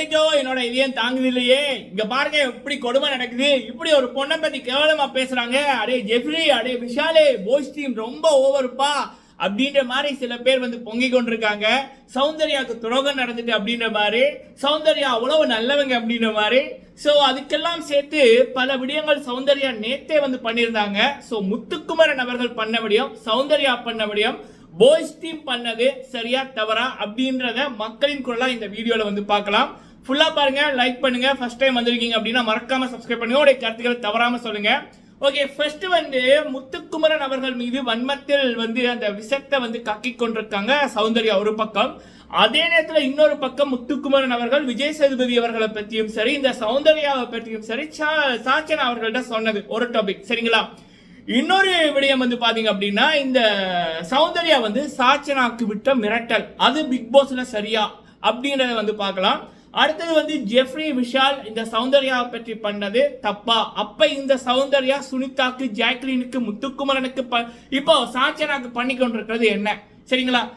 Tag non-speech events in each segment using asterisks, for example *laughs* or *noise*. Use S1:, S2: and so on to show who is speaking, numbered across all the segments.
S1: ஐயோ என்னோட இதயம் தாங்குது இல்லையே? இங்க பாருங்க இப்படி கொடுமை நடக்குது. இப்படி ஒரு பொண்ணை பத்தி கேவலமா பேசுறாங்க. அடே ஜெஃப்ரி அடே விஷாலே போய்ஸ் டீம் ரொம்ப ஓவர்ப்பா அப்படின்ற மாதிரி சில பேர் வந்து பொங்கி கொண்டிருக்காங்க. சௌந்தர்யாவுக்கு துரோகம் நடந்துட்டு அப்படின்ற மாதிரி. சௌந்தர்யா அவ்வளவு நல்லவங்க அப்படின்ற மாதிரி. ஸோ அதுக்கெல்லாம் சேர்த்து பல விடயங்கள் சௌந்தர்யா நேத்தே வந்து பண்ணியிருந்தாங்க. ஸோ முத்துக்குமரன் அவர்கள் பண்ண விடயம் சௌந்தர்யா பண்ண விடயம் பாய்ஸ் டீம் பண்ணது சரியா தவறா அப்படின்றத மக்களின் குரலாக இந்த வீடியோவில் வந்து பார்க்கலாம். ஃபுல்லாக பாருங்க லைக் பண்ணுங்க. ஃபர்ஸ்ட் டைம் வந்திருக்கீங்க அப்படின்னா மறக்காம சப்ஸ்கிரைப் பண்ணி உடைய கருத்துக்களை தவறாம சொல்லுங்க. ஓகே ஃபர்ஸ்ட் வந்து முத்துக்குமரன் அவர்கள் மீது வன்மத்தில் வந்து அந்த விஷத்தை வந்து கக்கி கொண்டிருக்காங்க. சௌந்தர்யா ஒரு பக்கம். அதே நேரத்தில் இன்னொரு பக்கம் முத்துக்குமரன் அவர்கள் விஜய் சேதுபதி அவர்களை பற்றியும் சரி இந்த சௌந்தர்யாவை பற்றியும் சரி சா- சாச்சனா அவர்கள்ட்ட சொன்னது ஒரு டாபிக் சரிங்களா? இன்னொரு விடயம் வந்து பாத்தீங்க அப்படின்னா இந்த சௌந்தர்யா வந்து சாச்சனாக்கு விட்ட மிரட்டல். அது பிக் பாஸ்ல சரியா? அப்படின்றத வந்து பார்க்கலாம். அடுத்தது வந்து ஜெஃப்ரி விஷால் இந்த சௌந்தர்யாவை பற்றி பண்ணது தப்பா. அப்ப இந்த சௌந்தர்யா சுனிதாக்கு ஜாக்லினுக்கு முத்துக்குமரனுக்கு ப- இப்போ சாச்சனாக்கு பண்ணி கொண்டிருக்கிறது என்ன? சரிங்களா?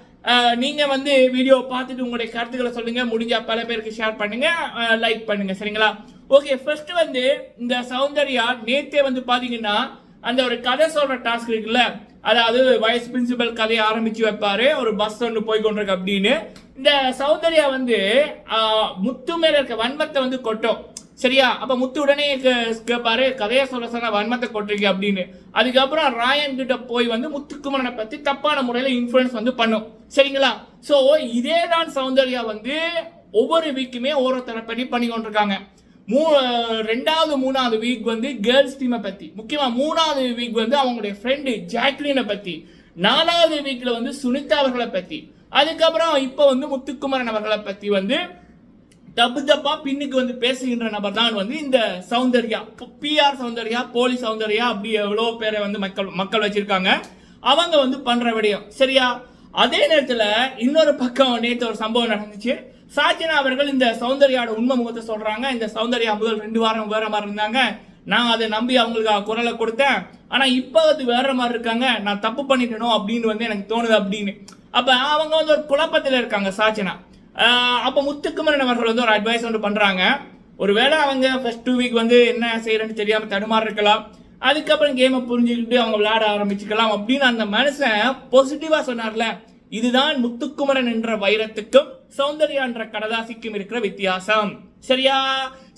S1: நீங்க வந்து வீடியோ பார்த்துட்டு உங்களுடைய கருத்துக்களை சொல்லுங்க. முடிஞ்சா பல பேருக்கு ஷேர் பண்ணுங்க. லைக் பண்ணுங்க. சரிங்களா? ஓகே ஃபர்ஸ்ட் வந்து இந்த சௌந்தர்யா நேத்தே வந்து பாத்தீங்கன்னா அந்த ஒரு கதை சொல்ற டாஸ்க் இருக்குல்ல? அதாவது வைஸ் பிரின்சிபல் கதையை ஆரம்பிச்சு வைப்பாரு. ஒரு பஸ் ஒன்று போய் கொண்டிருக்கு அப்படின்னு. இந்த சௌந்தர்யா வந்து முத்து மேல இருக்க வன்மத்தை வந்து கொட்டும். சரியா? அப்ப முத்து உடனே கேட்பாரு கதையை சொல்ல சொன்ன வன்மத்தை கொட்டுறீங்க அப்படின்னு. அதுக்கப்புறம் ராயன் கிட்ட போய் வந்து முத்துக்குமரனை பத்தி தப்பான முறையில இன்ஃபுளுன்ஸ் வந்து பண்ணும். சரிங்களா? சோ இதே தான் சௌந்தர்யா வந்து ஒவ்வொரு வீக்குமே ஒவ்வொருத்தரை பற்றி பண்ணி கொண்டிருக்காங்க. மூ ரெண்டாவது மூணாவது வீக் வந்து கேர்ள்ஸ் டீமை பத்தி. முக்கியமா மூணாவது வீக் வந்து அவங்களுடைய ஃப்ரெண்டு ஜாக்லினை பத்தி. நாலாவது வீக்ல வந்து சுனிதா அவர்களை பத்தி. அதுக்கப்புறம் இப்போ வந்து முத்துக்குமரன் அவர்களை பற்றி வந்து தப்பு தப்பா பின்னுக்கு வந்து பேசுகின்ற நபர் தான் வந்து இந்த சௌந்தர்யா. பிஆர் சௌந்தர்யா போலி சௌந்தர்யா அப்படி எவ்வளோ பேரை வந்து மக்கள் மக்கள் வச்சிருக்காங்க. அவங்க வந்து பண்ற விடயம். சரியா? அதே நேரத்தில் இன்னொரு பக்கம் நேற்று ஒரு சம்பவம் நடந்துச்சு. சாச்சினா அவர்கள் இந்த சௌந்தர்யாவோட உண்மை முகத்தை சொல்றாங்க. இந்த சௌந்தர்யா முதல் ரெண்டு வாரம் வேற மாதிரி இருந்தாங்க. நான் அதை நம்பி அவங்களுக்கு குரலை கொடுத்தேன். ஆனால் இப்போ அது வேற மாதிரி இருக்காங்க. நான் தப்பு பண்ணிட்டேனோ அப்படின்னு வந்து எனக்கு தோணுது அப்படின்னு. அப்போ அவங்க வந்து ஒரு குழப்பத்தில் இருக்காங்க சாச்சினா அப்போ முத்துக்குமரன் அவர்கள் வந்து ஒரு அட்வைஸ் ஒன்று பண்ணுறாங்க ஒருவேளை அவங்க ஃபர்ஸ்ட் டூ வீக் வந்து என்ன செய்யறேன்னு தெரியாமல் தடுமாறி இருக்கலாம் அதுக்கப்புறம் கேமை புரிஞ்சுக்கிட்டு அவங்க விளையாட ஆரம்பிச்சுக்கலாம் அப்படின்னு அந்த மனுஷன் பாசிட்டிவாக சொன்னார்ல. இதுதான் முத்துக்குமரன் என்ற வைரத்துக்கும் சௌந்தர்யா என்ற கடதாசிக்கும் இருக்கிற வித்தியாசம். சரியா?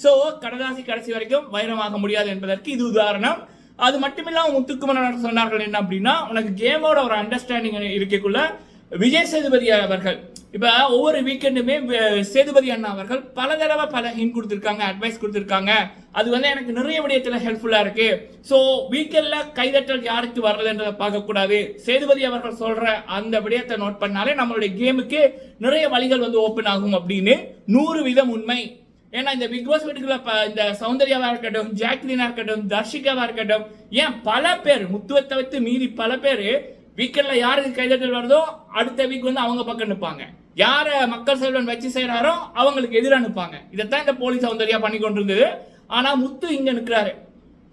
S1: ஸோ கடதாசி கடைசி வரைக்கும் வைரமாக முடியாது என்பதற்கு இது உதாரணம். அது மட்டுமில்லாம முத்துக்குமரன் சொன்னார்கள் என்ன அப்படின்னா உனக்கு கேமோட ஒரு அண்டர்ஸ்டாண்டிங் இருக்கக்குள்ள விஜய் சேதுபதி அவர்கள் இப்போ ஒவ்வொரு வீக்கெண்டுமே சேதுபதி அண்ணா அவர்கள் பல தடவை பல ஹிண்ட் கொடுத்துருக்காங்க அட்வைஸ் கொடுத்துருக்காங்க. அது வந்து எனக்கு நிறைய விடயத்தில் ஹெல்ப்ஃபுல்லாக இருக்கு. ஸோ வீக்கெண்டில் கைதட்டல் யாருக்கு வரலன்றதை பார்க்கக்கூடாது. சேதுபதி அவர்கள் சொல்கிற அந்த விடயத்தை நோட் பண்ணாலே நம்மளுடைய கேமுக்கு நிறைய வழிகள் வந்து ஓப்பன் ஆகும் அப்படின்னு நூறு வீதம் உண்மை. ஏன்னா இந்த பிக் பாஸ் வீட்டுக்குள்ள ப- இந்த சௌந்தர்யாவா இருக்கட்டும் ஜாக்லினா இருக்கட்டும் தர்ஷிகாவா இருக்கட்டும் ஏன் பல பேர் முத்துவத்தை வைத்து மீறி பல பேர் வீக்கெண்ட்ல யாருக்கு கைதட்டல் வருதோ அடுத்த வீக் வந்து அவங்க பக்கம் நிற்பாங்க யாரை மக்கள் செல்வன் வச்சு செய்கிறாரோ அவங்களுக்கு எதிராக நிற்பாங்க இதைத்தான் இந்த போலீஸ் சௌந்தர்யா பண்ணி கொண்டிருந்தது. ஆனால் முத்து இங்கே நிற்கிறாரு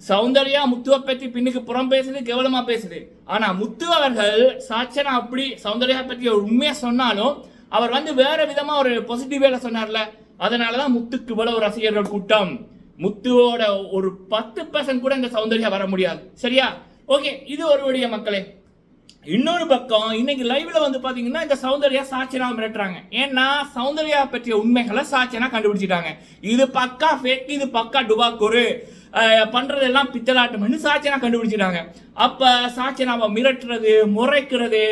S1: சௌந்தர்யா முத்துவை பற்றி பின்னுக்கு புறம் பேசுது கேவலமாக பேசுது. ஆனால் முத்து அவர்கள் சாட்சனா அப்படி சௌந்தர்யா பற்றி ஒரு உண்மையாக சொன்னாலும் அவர் வந்து வேற விதமாக ஒரு பாசிட்டிவ் வேலை சொன்னார்ல. அதனாலதான் முத்துக்கு இவ்வளவு ரசிகர்கள் கூட்டம். முத்துவோட ஒரு பத்து பர்சன்ட் கூட இந்த சௌந்தர்யா வர முடியாது. சரியா? ஓகே இது ஒரு வழிய மக்களே. இன்னொரு பக்கம் இன்னைக்கு லைவ்ல வந்து பாத்தீங்கன்னா இந்த சௌந்தர்யா சாட்சினா மிரட்டுறாங்க. ஏன்னா சௌந்தர்யா பற்றிய உண்மைகளை சாட்சினா கண்டுபிடிச்சிட்டாங்க. இது பக்கா ஃபேக் இது பக்கா டுபாக்குரு பண்றதெல்லாம் பித்தலாட்டம்னு சாட்சினா கண்டுபிடிச்சிட்டாங்க. அப்ப சாட்சினாவை மிரட்டுறது முறைக்கிறது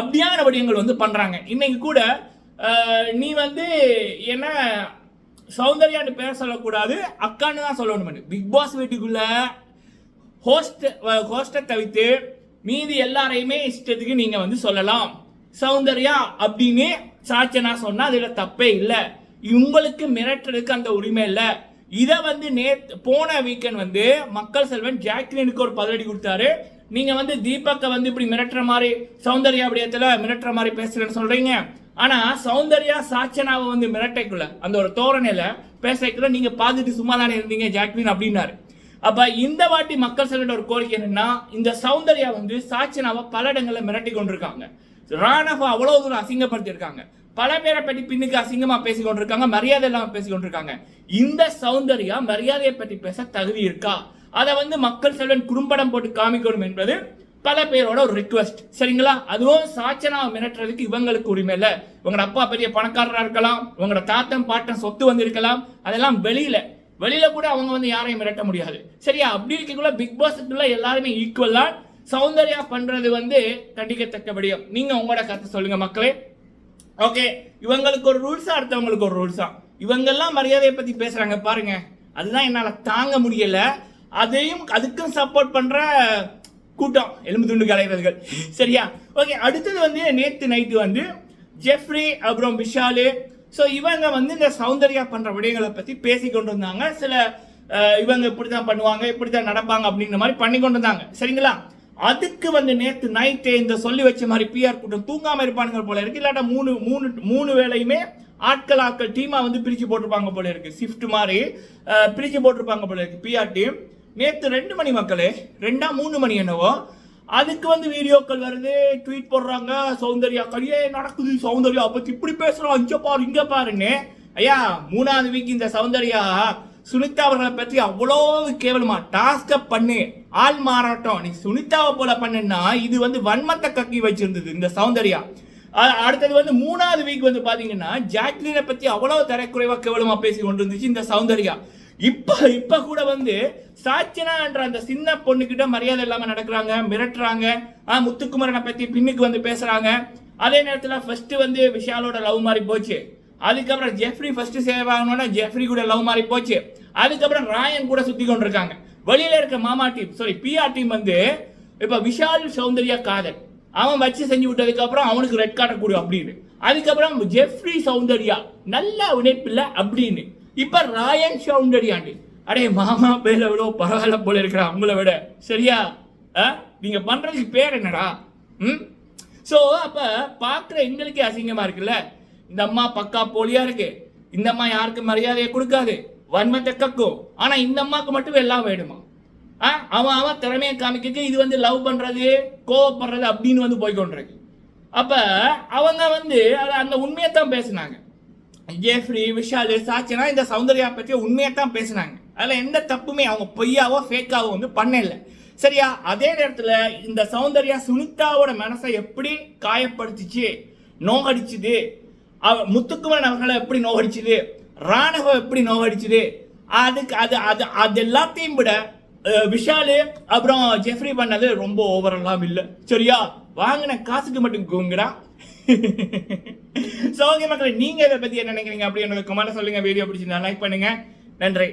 S1: அப்படியான வடிவங்கள் வந்து பண்றாங்க. இன்னைக்கு கூட நீ வந்து என்ன சௌந்தர்யான்னு பேர் சொல்லக்கூடாது அக்கான்னு தான் சொல்லணும் பிக் பாஸ் வீட்டுக்குள்ள ஹோஸ்ட் ஹோஸ்டை தவித்து மீதி எல்லாரையுமே இஷ்டத்துக்கு நீங்க வந்து சொல்லலாம். சௌந்தர்யா அப்படின்னு சாச்சனா சொன்னா அதுல தப்பே இல்லை. உங்களுக்கு மிரட்டுறதுக்கு அந்த உரிமை இல்லை. இதை வந்து நே போன வீக்கெண்ட் வந்து மக்கள் செல்வன் ஜாக்லினுக்கு ஒரு பதிலடி கொடுத்தாரு. நீங்க வந்து தீபக்கை வந்து இப்படி மிரட்டுற மாதிரி சௌந்தர்யா விடயத்துல மிரட்டுற மாதிரி பேசுறேன்னு சொல்றீங்க. ஆனா சௌந்தர்யா சாச்சனாவை வந்து மிரட்டைக்குள்ள அந்த ஒரு தோரணையில பேசக்குள்ள நீங்க பார்த்துட்டு சும்மா தானே இருந்தீங்க ஜாக்லின் அப்படின்னாரு. அப்போ இந்த வாட்டி மக்கள் செல்வன் ஒரு கோரிக்கை என்னன்னா இந்த சௌந்தர்யா வந்து சாச்சனாவை பல இடங்களில் மிரட்டி கொண்டிருக்காங்க. ராணவ அவ்வளோ தூரம் அசிங்கப்படுத்தியிருக்காங்க. பல பேரை பற்றி பின்னுக்கு அசிங்கமா பேசி கொண்டிருக்காங்க மரியாதை இல்லாமல் பேசி கொண்டிருக்காங்க. இந்த சௌந்தர்யா மரியாதையை பற்றி பேச தகுதி இருக்கா? அதை வந்து மக்கள் செல்வன் குறும்படம் போட்டு காமிக்கணும் என்பது பல பேரோட ஒரு ரிக்வெஸ்ட் சரிங்களா? அதுவும் சாச்சனா மிரட்டுறதுக்கு இவங்களுக்கு உரிமை இல்லை. உங்களோட அப்பா பெரிய பணக்காரராக இருக்கலாம் உங்களோட தாத்தன் பாட்டன் சொத்து வந்திருக்கலாம் அதெல்லாம் வெளியில வெளியில கூட அவங்க வந்து யாரையும் மிரட்ட முடியாது. சரியா? அப்படி இருக்கக்குள்ள பிக் பாஸுக்குள்ள எல்லாருமே ஈக்குவலா சௌந்தர்யா பண்றது வந்து கண்டிக்கத்தக்க விடயம் நீங்க உங்களோட கருத்தை சொல்லுங்க மக்களே. ஓகே இவங்களுக்கு ஒரு ரூல்ஸா அடுத்தவங்களுக்கு ஒரு ரூல்ஸா இவங்கெல்லாம் மரியாதையை பத்தி பேசுறாங்க பாருங்க. அதுதான் என்னால தாங்க முடியல. அதையும் அதுக்கும் சப்போர்ட் பண்ற கூட்டம் எலும்பு துண்டு கலைஞர்கள் சரியா? ஓகே அடுத்தது வந்து நேத்து நைட்டு வந்து ஜெஃப்ரி அப்புறம் விஷாலு ஸோ இவங்க வந்து இந்த சௌந்தர்யா பண்ணுற விடயங்களை பற்றி பேசி கொண்டு இருந்தாங்க சில இவங்க இப்படி தான் பண்ணுவாங்க இப்படி தான் நடப்பாங்க அப்படிங்கிற மாதிரி பண்ணி கொண்டு இருந்தாங்க சரிங்களா? அதுக்கு வந்து நேற்று நைட்டு இந்த சொல்லி வச்ச மாதிரி பிஆர் கூட்டம் தூங்காம இருப்பானுங்க போல இருக்கு. இல்லாட்டா மூணு மூணு மூணு வேலையுமே ஆட்கள் ஆட்கள் டீமாக வந்து பிரித்து போட்டிருப்பாங்க போல இருக்கு. ஷிஃப்ட் மாதிரி பிரித்து போட்டிருப்பாங்க போல இருக்கு பிஆர் டீம் நேற்று ரெண்டு மணி மக்களே ரெண்டா மூணு மணி என்னவோ அதுக்கு வந்து வீடியோக்கள் வருது ட்வீட் போடுறாங்க சௌந்தர்யா கடியே நடக்குது சௌந்தர்யா பத்தி இப்படி பேசுறோம் இங்க பாரு இங்க பாருன்னு. ஐயா மூணாவது வீக் இந்த சௌந்தர்யா சுனிதா அவர்களை பற்றி அவ்வளோ கேவலமா டாஸ்க பண்ணு ஆள் மாறாட்டம். நீ சுனிதாவை போல பண்ணுன்னா இது வந்து வன்மத்தை கக்கி வச்சிருந்தது இந்த சௌந்தர்யா. அடுத்தது வந்து மூணாவது வீக் வந்து பாத்தீங்கன்னா ஜாக்லினை பத்தி அவ்வளோ தரக்குறைவா கேவலமா பேசி கொண்டு இருந்துச்சு இந்த சௌந்தர்யா. இப்ப இப்ப கூட வந்து சாச்சினா என்ற அந்த சின்ன பொண்ணுகிட்ட மரியாதை இல்லாம நடக்கிறாங்க மிரட்டுறாங்க. ஆ, முத்துக்குமரனை பத்தி பின்னுக்கு வந்து பேசுறாங்க. அதே நேரத்துல ஃபர்ஸ்ட் வந்து விஷாலோட லவ் மாதிரி போச்சு. அதுக்கப்புறம் ஜெஃப்ரி ஃபர்ஸ்ட் சேவ் ஆகணும்னா ஜெஃப்ரி கூட லவ் மாதிரி போச்சு. அதுக்கப்புறம் ராயன் கூட சுத்தி கொண்டிருக்காங்க. வெளியில இருக்க மாமா டீம் சாரி பிஆர் டீம் வந்து இப்ப விஷால் சௌந்தர்யா காதல். அவன் வச்சு செஞ்சு விட்டதுக்கு அப்புறம் அவனுக்கு ரெட் கார்டை கொடு அப்படின்னு. அதுக்கப்புறம் ஜெஃப்ரி சௌந்தர்யா நல்ல உழைப்பில்ல அப்படின்னு. இப்போ ராயன் சௌந்தர்யாண்டு அடே மாமா பேரை விட பரவாயில்ல போல இருக்கிற அவங்கள விட. சரியா? ஆ? நீங்கள் பண்ணுறதுக்கு பேர் என்னடா? ம்? ஸோ அப்போ பார்க்குற எங்களுக்கே அசிங்கமாக இருக்குல்ல? இந்த அம்மா பக்கா போலியா இருக்கு. இந்த அம்மா யாருக்கும் மரியாதையை கொடுக்காது. வன்மத்தை கக்கும். ஆனால் இந்த அம்மாவுக்கு மட்டும் எல்லாம் வேணுமா? ஆ? அவன் அவன் திறமையை காமிக்க இது வந்து லவ் பண்ணுறது கோவப்படுறது அப்படின்னு வந்து போய்கொண்டிருக்கு அப்போ அவங்க வந்து அதை அந்த உண்மையை தான் பேசுனாங்க. ஜேஃப்ரி விஷால் சாட்சினா இந்த சௌந்தர்யா பற்றி உண்மையாக தான் பேசுனாங்க. அதில் எந்த தப்புமே அவங்க பொய்யாவோ ஃபேக்காவோ வந்து பண்ணல. சரியா? அதே நேரத்தில் இந்த சௌந்தர்யா சுனிதாவோட மனசை எப்படி காயப்படுத்திச்சு நோகடிச்சுது அவ முத்துக்குமரன் அவர்களை எப்படி நோகடிச்சுது ராணவம் எப்படி நோகடிச்சுது அதுக்கு அது அது அது எல்லாத்தையும் விட விஷாலு அப்புறம் ஜெஃப்ரி பண்ணது ரொம்ப ஓவரெல்லாம் இல்லை. சரியா? வாங்கின காசுக்கு மட்டும் கூங்குடா. *laughs* ஸோ ஓகே மக்களே நீங்க இதை பத்தி என்ன நினைக்கிறீங்க அப்படின்றத கமெண்ட் சொல்லுங்க. வீடியோ பிடிச்சிருந்தா லைக் பண்ணுங்க. நன்றி.